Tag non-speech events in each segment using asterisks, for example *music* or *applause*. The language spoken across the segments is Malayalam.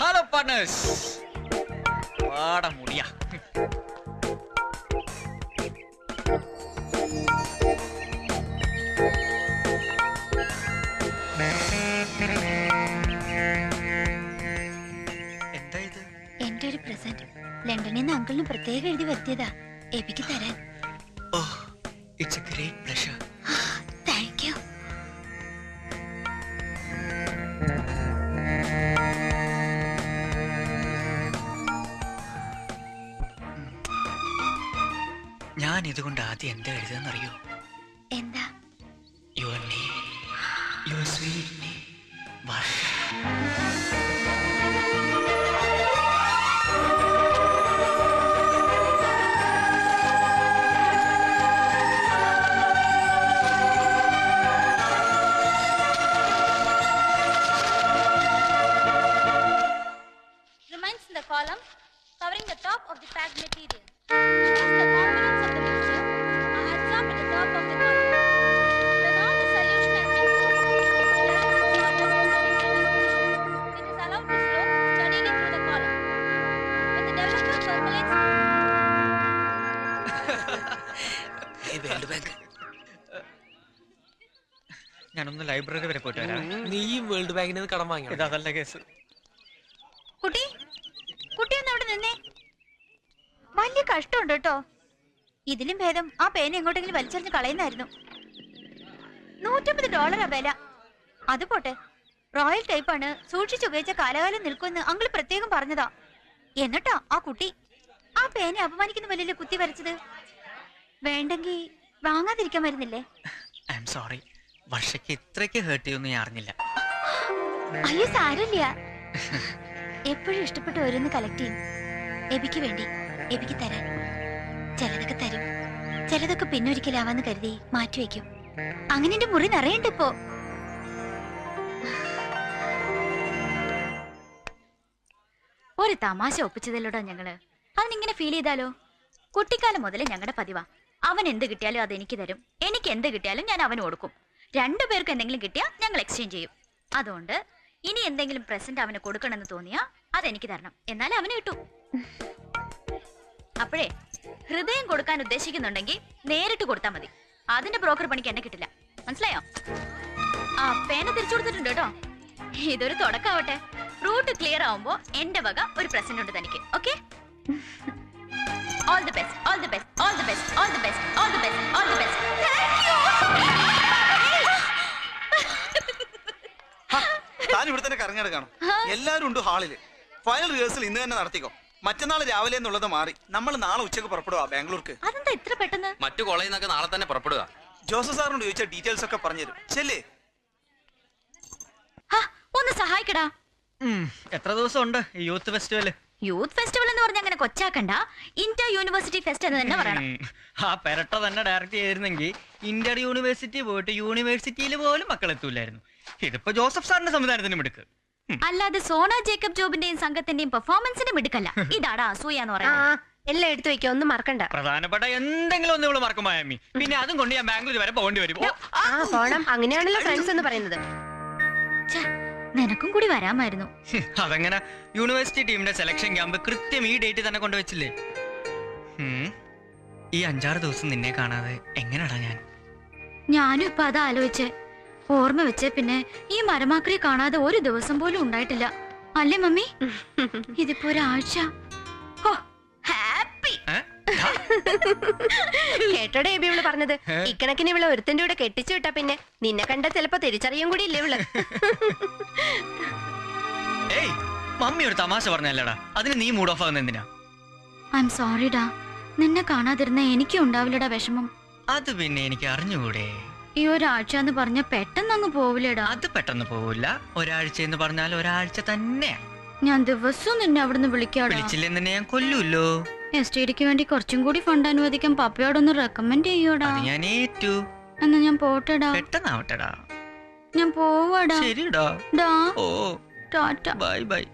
ഹലോ പാർട്ട്നേഴ്സ് പാട മുടിയാ. എന്റെ ഒരു പ്രസന്റ്. ലണ്ടനിൽ നിന്ന് അങ്കിളിന് പ്രത്യേകം എഴുതി വരുത്തിയതാ. എബിക്ക് തരാൻ. Oh it's a great pleasure ഞാൻ ഇതുകൊണ്ട് ആദ്യം എന്താ എഴുതാന്നറിയോ എന്താ? യുവർ നെയിം യുവർ സ്വീറ്റ് ഞാനൊന്ന് ലൈബ്രറി വരെ പോയിട്ട് വരാം. നീയും വേൾഡ് ബാങ്കിന് നിന്ന് കടം വാങ്ങി അതല്ല കേസ്. കുട്ടി കുട്ടി ഒന്ന് അവിടെ നിന്നേ. വലിയ കഷ്ടമുണ്ട് കേട്ടോ. ഇതിലും ഭേദം ആ പേന എങ്ങോട്ടെങ്കിലും വലിച്ചെറിഞ്ഞ് കളയുന്നായിരുന്നു നൂറ്റമ്പത് ഡോളറാ വില. അത് പോട്ടെ. റോയൽ ടൈപ്പാണ് സൂക്ഷിച്ചു ഉപയോഗിച്ച കാലകാലം നിൽക്കുമെന്ന് അങ്കിൾ പ്രത്യേകം പറഞ്ഞതാ. എന്നിട്ടാ ആ കുട്ടി ആ പേനെ അപമാനിക്കുന്ന വലിയ കുത്തി വരച്ചത്? വേണ്ടെങ്കി വാങ്ങാതിരിക്കാൻ വരുന്നില്ലേ? ഐ എം സോറി വർഷയ്ക്ക് ഇത്രയ്ക്ക് ഹേർട്ട് ചെയ്യുമെന്ന് ഞാൻ അറിഞ്ഞില്ല. അയ്യോ സാരമില്ല. എപ്പോഴും ഇഷ്ടപ്പെട്ട ഓരോന്ന് കളക്ട് ചെയ്യും. എബിക്ക് വേണ്ടി എബിക്ക് തരാൻ. ചിലതൊക്കെ തരും. ചിലതൊക്കെ പിന്നൊരിക്കലാവാന്ന് കരുതി മാറ്റിവെക്കും അങ്ങനെ എന്റെ മുറി നിറയണ്ട് ഇപ്പോ. ഒരു തമാശ ഒപ്പിച്ചതല്ലോടാ ഞങ്ങൾ. അവനിങ്ങനെ ഫീൽ ചെയ്താലോ? കുട്ടിക്കാലം മുതലേ ഞങ്ങളുടെ പതിവാ. അവൻ എന്ത് കിട്ടിയാലും അത് എനിക്ക് തരും. എനിക്ക് എന്ത് കിട്ടിയാലും ഞാൻ അവന് കൊടുക്കും. രണ്ടു പേർക്ക് എന്തെങ്കിലും കിട്ടിയാൽ ഞങ്ങൾ എക്സ്ചേഞ്ച് ചെയ്യും. അതുകൊണ്ട് ഇനി എന്തെങ്കിലും പ്രസന്റ് അവന് കൊടുക്കണമെന്ന് തോന്നിയാ അതെനിക്ക് തരണം. എന്നാലേ അവന് കിട്ടൂ. അപ്പോഴേ ഹൃദയം കൊടുക്കാൻ ഉദ്ദേശിക്കുന്നുണ്ടെങ്കിൽ നേരിട്ട് കൊടുത്താൽ മതി. അതിന്റെ ബ്രോക്കർ പണിക്ക് എന്നെ കിട്ടില്ല. മനസ്സിലായോ? ആ പേന തിരിച്ചു കൊടുത്തിട്ടുണ്ട് കേട്ടോ. ഇതൊരു തുടക്കാവട്ടെ റൂട്ട് ക്ലിയർ ആവുമ്പോ എന്റെ വക ഒരു പ്രസന്റ് ഉണ്ട് തനിക്ക്. Okay all the best all the best all the best all the best all the best all the best താൻ ഇവിടെ തന്നെ കറങ്ങിയെടുക്കണം എല്ലാവരും ഉണ്ട് ഹാളിൽ. ഫൈനൽ റിഹേഴ്സൽ ഇന്ന് തന്നെ നടത്തിക്കോ. മറ്റന്നാൾ രാവിലെ എന്നുള്ളത് മാറി. നമ്മൾ നാളെ ഉച്ചയ്ക്ക് പുറപ്പെടുക ബാംഗ്ലൂർക്ക്. അതെന്താ ഇത്ര പെട്ടെന്ന്? മറ്റു കോളേജിൽ നിന്നൊക്കെ നാളെ തന്നെ പുറപ്പെടുക ജോസഫ് സാറിനോട് ചോദിച്ച ഡീറ്റെയിൽസ് ഒക്കെ പറഞ്ഞുതരും ചെല്ലേ. ഹാ, ഒന്ന് സഹായിക്കടാ. എത്ര ദിവസം ഉണ്ട് ഈ യൂത്ത് ഫെസ്റ്റിവൽ യൂത്ത് ഫെസ്റ്റിവൽ എന്ന് പറഞ്ഞ അങ്ങനെ കൊച്ചാക്കണ്ട. ഇന്റർ യൂണിവേഴ്സിറ്റി ഫെസ്റ്റ് എന്ന് തന്നെ പറയണം. ആ പെരട്ട തന്നെ ഡയറക്റ്റ് ചെയ്തിരുന്നെങ്കിൽ ഇന്റർ യൂണിവേഴ്സിറ്റി പോയിട്ട് യൂണിവേഴ്സിറ്റിയിൽ പോലും മക്കൾ എത്തൂലായിരുന്നു ഇതിപ്പോ ജോസഫ് സാറിന്റെ സംവിധാനത്തിന് മിടുക്ക്. അല്ലാതെ സോണ ജേക്കബ് ജോബിന്റെയും സംഘത്തിന്റെയും പെർഫോമൻസിന്റെ മിടുക്കല്ല. ഇതാടാ അസൂയ എന്ന് പറയുന്നത്. എല്ലാം എടുത്തു വെക്കാം ഒന്നും മറക്കണ്ട. പ്രധാനപ്പെട്ട എന്തെങ്കിലും ഒന്ന് ഇവൾ മറക്കും മായാമി. പിന്നെ അതും കൊണ്ട് ഞാൻ ബാംഗ്ലൂർ വരെ പോകേണ്ടി വരും. ഓ, ആ പോണം. അങ്ങനെയാണല്ലോ ഫ്രണ്ട്സ് എന്ന് പറയുന്നത്. ഛെ, നിനക്കും കൂടി വരാമായിരുന്നു. ഹും, അതെങ്ങനെ? യൂണിവേഴ്സിറ്റി ടീമിന്റെ സെലക്ഷൻ ക്യാമ്പ് കൃത്യം ഈ ഡേറ്റ് തന്നെ കൊണ്ടുവച്ചില്ലേ? ഈ അഞ്ചാറ് ദിവസം നിന്നെ കാണാതെ എങ്ങനെയാടാ ഞാൻ? ഞാനും ഇപ്പൊ അത് ആലോചിച്ചേ ഓർമ്മ വെച്ച പിന്നെ ഈ മരമാക്രിയെ കാണാതെ ഒരു ദിവസം പോലും ഉണ്ടായിട്ടില്ല. അല്ലേ മമ്മി? ഇതിപ്പോ ഒരാഴ്ച. ഹാപ്പി. കേട്ടോടെ എബി ഇവൾ പറഞ്ഞത്. ഇക്കണക്കിന് ഇവൾ ഒരുത്തന്റെ കൂടെ കെട്ടിച്ചു വിട്ടാ പിന്നെ നിന്നെ കണ്ട ചിലപ്പോ തിരിച്ചറിയും കൂടി ഇല്ലേ ഇവൾ? ഏയ് മമ്മി ഒരു തമാശ പറഞ്ഞല്ലേടാ അതിന് നീ മൂഡ് ഓഫ് ആകുന്ന എന്തിനാ? ഐ എം സോറിഡാ നിന്നെ കാണാതിരുന്ന എനിക്കും ഉണ്ടാവില്ലടാ വിഷമം. അത് പിന്നെ എനിക്ക് അറിഞ്ഞുകൂടെ? ഈ ഒരാഴ്ച എന്ന് പറഞ്ഞ പെട്ടെന്ന് അങ്ങ് പോവില്ലേടാ. അത് പെട്ടെന്ന് പോവില്ല. ഒരാഴ്ച എന്ന് പറഞ്ഞാൽ ഒരാഴ്ച തന്നെ ഞാൻ ദിവസവും നിന്നെ അവിടുന്ന് വിളിക്കാടാ. വിളിച്ചില്ലെന്ന് ഞാൻ കൊല്ലൂല്ലോ? എസ് ടി ഡിക്ക് വേണ്ടി കുറച്ചും കൂടി ഫണ്ട് അനുവദിക്കാൻ പപ്പയോടൊന്ന് റെക്കമെൻഡ് ചെയ്യോടാ. അത് ഞാൻ ഏറ്റു. എന്നാ ഞാൻ പോട്ടെടാ. പെട്ടെന്നാവട്ടെടാ. ഞാൻ പോവാടാ. ശരിടാ ഡാ. ഓ. ടാറ്റ. Bye bye.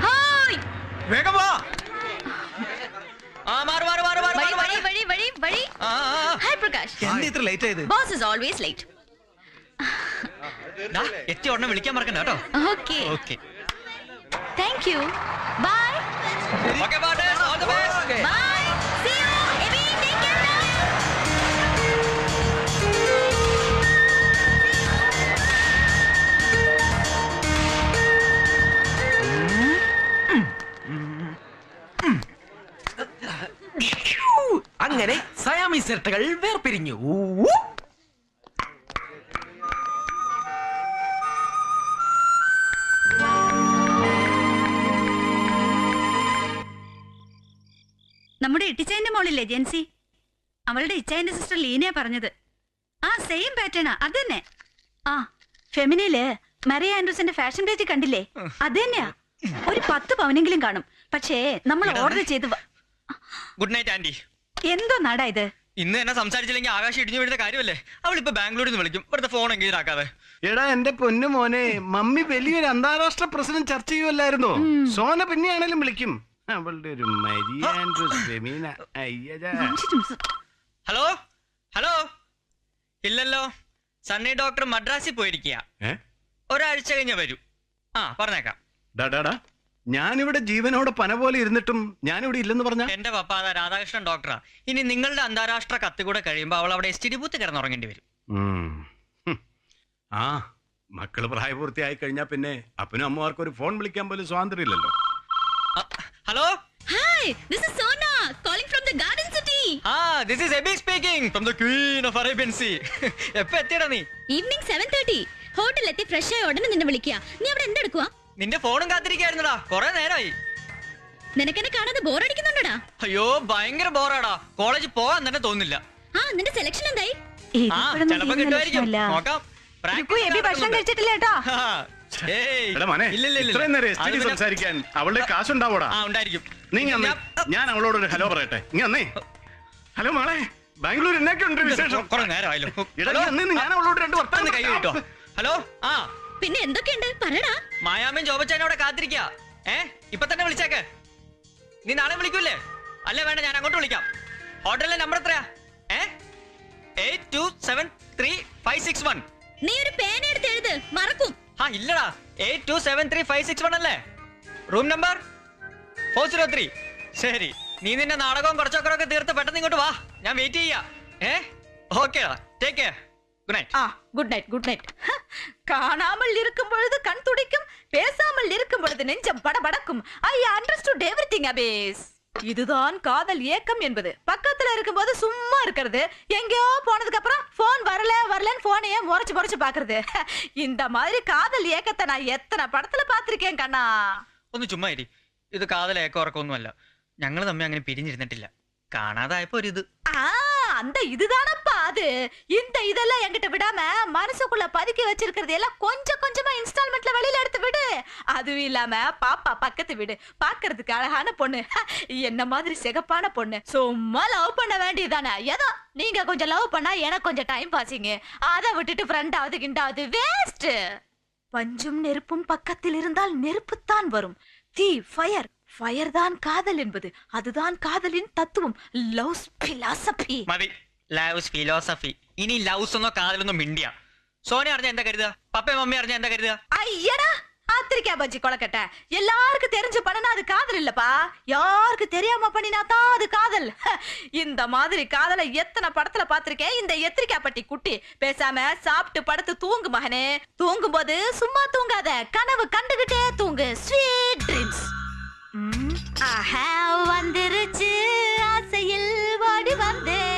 ഹായ്. വേഗം വാ. ആ. മാർ മാർ മാറ് മാറ്. വഴി വഴി. വഴി വഴി. ഹായ് പ്രകാശ് എന്താ ഇത്ര ലേറ്റ് ആയത്? ബോസ് ഇസ് ഓൾവേസ് ലേറ്റ് ദാ, എത്തിയ ഉടനെ വിളിക്കാൻ മറക്കണ്ട കേട്ടോ. Okay okay thank you bye okay all the best bye ഇരട്ടകൾ വേർപിരിഞ്ഞു. നമ്മുടെ ഇട്ടിച്ചതിന്റെ മോളില്ലേ ജെൻസി? അവളുടെ ഇച്ചായന്റെ സിസ്റ്റർ ലീനയാ പറഞ്ഞത്. ആ സെയിം പാറ്റേണാ അത് തന്നെ ആ ഫെമിനിയിൽ മറിയ ആൻഡ്രൂസിന്റെ ഫാഷൻ പേജ് കണ്ടില്ലേ? അത് തന്നെയാ ഒരു പത്ത് പവനെങ്കിലും കാണും. പക്ഷേ നമ്മൾ ഓർഡർ ചെയ്ത് ഗുഡ് നൈറ്റ് ആന്റി എന്തോ നാടാ ഇത്? ഇന്ന് എന്നെ സംസാരിച്ചില്ലെങ്കിൽ ആകാശം ഇടിഞ്ഞു വീഴുന്ന കാര്യമല്ലേ? അവളിപ്പോ ബാംഗ്ലൂരിൽ നിന്ന് വിളിക്കും. ഇവിടുത്തെ ഫോൺ എങ്കിലും ആക്കാതെ എടാ എന്റെ പൊന്നു മോനെ മമ്മി വലിയൊരു അന്താരാഷ്ട്ര പ്രശ്നം ചർച്ച ചെയ്യുമല്ലായിരുന്നോ സോന പിന്നെയാണേലും വിളിക്കും. അവളുടെ ഒരു. ഹലോ? ഹലോ? ഇല്ലല്ലോ. സണ്ണി ഡോക്ടർ മദ്രാസിൽ പോയിരിക്കുക ഒരാഴ്ച കഴിഞ്ഞ വരൂ. ആ പറഞ്ഞേക്കാം. ഞാനിവിടെ ജീവനോടെ പന പോലെ ഇരുന്നിട്ടും ഞാനിവിടെ ഇല്ലെന്ന് പറഞ്ഞ? എന്റെ പപ്പാത അതാ രാധാകൃഷ്ണൻ ഡോക്ടറാ. ഇനി നിങ്ങളുടെ അന്താരാഷ്ട്ര കത്ത് കൂടെ കഴിയുമ്പോൾ അവൾ അവിടെ എസ് ടി ഡി ബൂത്ത് കിടന്നുറങ്ങേണ്ടി വരും. ആ മക്കൾ പ്രായപൂർത്തിയായി കഴിഞ്ഞാ പിന്നെ അപ്പനും അമ്മമാർക്കും ഒരു ഫോൺ വിളിക്കാൻ പോലും സ്വാതന്ത്ര്യം ഇല്ലല്ലോ hello? Hi this is Sona calling from the garden city ആ this is Abi speaking from the queen of Arabian sea എപ്പോ എത്തിയടാ നീ? സെവൻ തേർട്ടി ഹോട്ടലിലെത്തി ഫ്രഷ് ആയ ഉടനെ നിന്നെ വിളിക്കുക നീ അവിടെ എന്തെടുക്കുക നിന്റെ ഫോണും കാത്തിരിക്കായിരുന്നടാ. കൊറേ നേരമായി നിനക്കെന്നെ കാണാതെ ബോറടിക്കുന്നുണ്ടോടാ. അയ്യോ ഭയങ്കര ബോറാടാ. കോളേജ് പോവാൻ തന്നെ തോന്നില്ല ആ നിന്റെ സെലക്ഷൻ എന്തായി? ആ ചിലപ്പോ കിട്ടുമായിരിക്കും. നോക്കാം. *laughs* സംസാരിക്കാൻ അവളുടെ കാശുണ്ടാവോടാ? ഉണ്ടായിരിക്കും. നീ ഞാൻ- അവളോട് ഒരു ഹലോ പറയട്ടെ. ഇങ്ങനെ അന്നേ ഹലോ മോളെ ബാംഗ്ലൂർ എന്നൊക്കെ ഉണ്ട് വിശേഷം. കുറെ നേരമായല്ലോ നീ ഞാൻ അവളോട് രണ്ട് കൈ കിട്ടോ. ഹലോ ആ. പിന്നെ എന്തൊക്കെയുണ്ട്? പറയടാ. മായാമൻ ജോബച്ചാൻ അവിടെ കാത്തിരിക്ക. ഏ? ഇപ്പൊ തന്നെ വിളിച്ചേക്ക്. നീ നാളെ വിളിക്കൂലേ അല്ല വേണ്ട ഞാൻ അങ്ങോട്ട് വിളിക്കാം. ഹോട്ടലിലെ നമ്പർ എത്രയാ? ഏ? Eight two seven three five six one നീ ഒരു പേന എടുത്ത് എഴുത്. മറക്കും. ആ ഇല്ലടാ. Eight two seven three five six one അല്ലേ? Room number four zero three ശരി. നീ നിന്റെ നാടകവും കുറച്ചൊക്കെ തീർത്ത് പെട്ടെന്ന് ഇങ്ങോട്ട് വാ. ഞാൻ വെയിറ്റ് ചെയ്യാ. ഏ? ഓക്കേടാ ടേക്ക് കെയർ ഗുഡ് നൈറ്റ് ஆ குட் நைட் குட் நைட் காணாமல் இருக்கும் பொழுது கண் துடிக்கும் பேசாமல் இருக்கும் பொழுது நெஞ்சம் படபடக்கும் ஐ அண்டர்ஸ்டுட் எவ்ரிதிங் அபேஸ் இதுதான் காதல் ஏக்கம் என்பது பக்கத்துல இருக்கும்போது சும்மா இருக்கிறது எங்கேயோ போனதுக்கு அப்புறம் போன் வரல வரலன்னு போனையே முறைச்சு முறைச்சு பாக்குறது இந்த மாதிரி காதல் ஏக்கத்தை நான் எத்தனை படத்துல பாத்திருக்கேன் கண்ணா ഒന്ന് ചുമ്മാ ഇരി ഇത് കാതലേക്ക ഉറക്കമൊന്നുമല്ല ഞങ്ങൾ തമ്മിൽ അങ്ങനെ പിരിഞ്ഞിരുന്നിട്ടില്ല കാണാതായപ്പോ ഒരു ഇത് ஆ அந்த இதுதானப்பா அது? இந்த இதெல்லாம் என்கிட்ட விடாம மனசுக்குள்ள பதுக்கி வச்சிருக்கிறது எல்லாம் கொஞ்சம் கொஞ்சமா இன்ஸ்டால்மெண்ட்ல வெளியில எடுத்து விடு. அதுவும் இல்லாம பாப்பா பக்கத்து வீடு. பாக்குறதுக்கு அழகான பொண்ணு. *laughs* என்ன மாதிரி சிகப்பான பொண்ணு. சும்மா லவ் பண்ண வேண்டியதானே ஏதோ நீங்க கொஞ்சம் லவ் பண்ணா எனக்கு கொஞ்சம் டைம் பாசிங்க அதை விட்டுட்டு ஃப்ரெண்டாவது கிண்டாவது வேஸ்ட் பஞ்சும் நெருப்பும் பக்கத்தில் இருந்தால் நெருப்புத்தான் வரும். தீ ஃபயர் ஃபயர் தான் காதல் என்பது அதுதான் காதலின் தத்துவம் லவ் பிலாசபி മതി ലവ്സ് ഫിലോസഫി ഇനി ലവ്സ് ഒന്നോ കാതലൊന്നും മിണ്ടിയ സോന അറിഞ്ഞ എന്താ കരുതുക പപ്പയും മമ്മി അറിഞ്ഞ എന്താ കരുതുക ஐயடா ஆத்திரிக்கா பஜ்ஜி கொலக்கட்டை எல்லாருக்கும் தெரிஞ்சு பண்ணனா அது காதல் இல்லப்பா யாருக்கு தெரியாம பண்ணினா தான் அது காதல் ஹ, இந்த மாதிரி காதலை எத்தனை படத்துல பாத்திருக்கேன் இந்த எத்திரிக்கா பட்டி குட்டி பேசாம சாப்பிட்டு படுத்து தூங்கு மகனே தூங்கும் போது சும்மா தூங்காத கனவு கண்டுகிட்டே தூங்கு ஸ்வீட் ட்ரீம்ஸ் ஆஹா வந்துருச்சு. ஆசையில் ஓடி வந்தேன்.